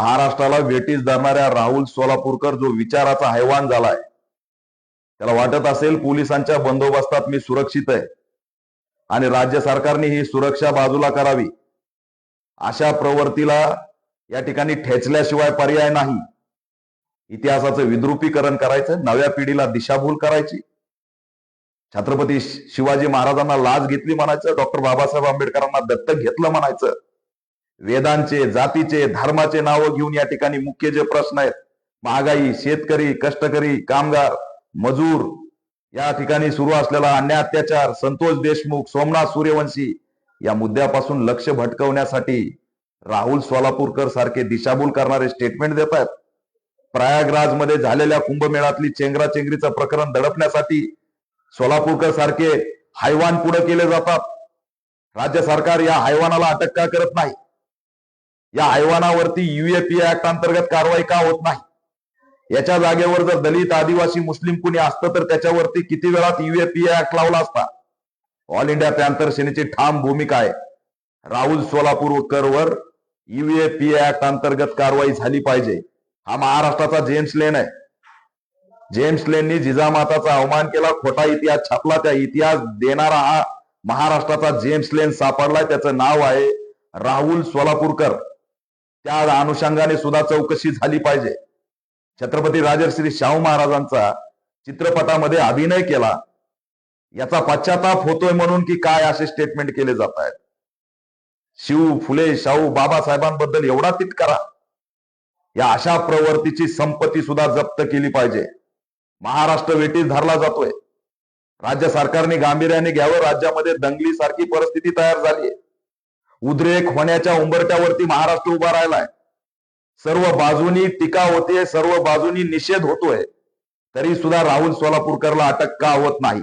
महाराष्ट्राला वेटीस धरणाऱ्या राहुल सोलापूरकर जो विचाराचा हैवान झालाय. त्याला वाटत असेल पोलिसांच्या बंदोबस्तात मी सुरक्षित आहे. आणि राज्य सरकारने ही सुरक्षा बाजूला करावी. अशा प्रवृत्तीला या ठिकाणी ठेचल्याशिवाय पर्याय नाही. इतिहासाचं विद्रुपीकरण करायचं नव्या पिढीला दिशाभूल करायची. छत्रपती शिवाजी महाराजांना लाच घेतली म्हणायचं डॉक्टर बाबासाहेब आंबेडकरांना दत्तक घेतलं म्हणायचं. वेदांचे जातीचे धर्माचे नावं घेऊन या ठिकाणी मुख्य जे प्रश्न आहेत महागाई शेतकरी कष्टकरी कामगार मजूर या ठिकाणी सुरू असलेला अन्याय अत्याचार संतोष देशमुख सोमनाथ सूर्यवंशी या मुद्द्यापासून लक्ष भटकवण्यासाठी राहुल सोलापूरकर सारखे दिशाभूल करणारे स्टेटमेंट देत आहेत. प्रयागराजमध्ये झालेल्या कुंभमेळातली चेंगराचेंगरीचं प्रकरण दडपण्यासाठी सोलापूरकर सारखे हैवान पुढे केले जातात. राज्य सरकार या हैवानाला अटक का करत नाही? या आयवानावरती युएपीए ऍक्ट अंतर्गत कारवाई का होत नाही? याच्या जागेवर जर दलित आदिवासी मुस्लिम कुणी असतं तर त्याच्यावरती किती वेळात युएपीए ऍक्ट लावला असता? ऑल इंडिया पॅन्थर सेनेची ठाम भूमिका आहे. राहुल सोलापूरकर युएपीए ऍक्ट अंतर्गत कारवाई झाली पाहिजे. हा महाराष्ट्राचा जेम्स लेन आहे. जेम्स लेननी जिजामाताचा अवमान केला खोटा इतिहास छापला त्या इतिहास देणारा हा महाराष्ट्राचा जेम्स लेन सापडलाय त्याचं नाव आहे राहुल सोलापूरकर. त्या अनुषंगाने सुद्धा चौकशी झाली पाहिजे. छत्रपती राजर्श्री शाहू महाराजांचा चित्रपटामध्ये अभिनय केला. याचा पश्चाताप होतोय म्हणून की काय असे स्टेटमेंट केले जात आहेत. शिव फुले शाहू बाबासाहेबांबद्दल एवढा तिटकारा. या अशा प्रवृत्तीची संपत्ती सुद्धा जप्त केली पाहिजे. महाराष्ट्र वेटीस धरला जातोय. राज्य सरकारने गांभीर्याने घ्यावं. राज्यामध्ये दंगली सारखी परिस्थिती तयार झाली उद्रेक होण्याच्या उंबरट्यावरती महाराष्ट्र उभा राहिलाय. सर्व बाजूनी टीका होते सर्व बाजूनी निषेध होतोय. तरी सुद्धा राहुल सोलापूरकरला अटक का होत नाही?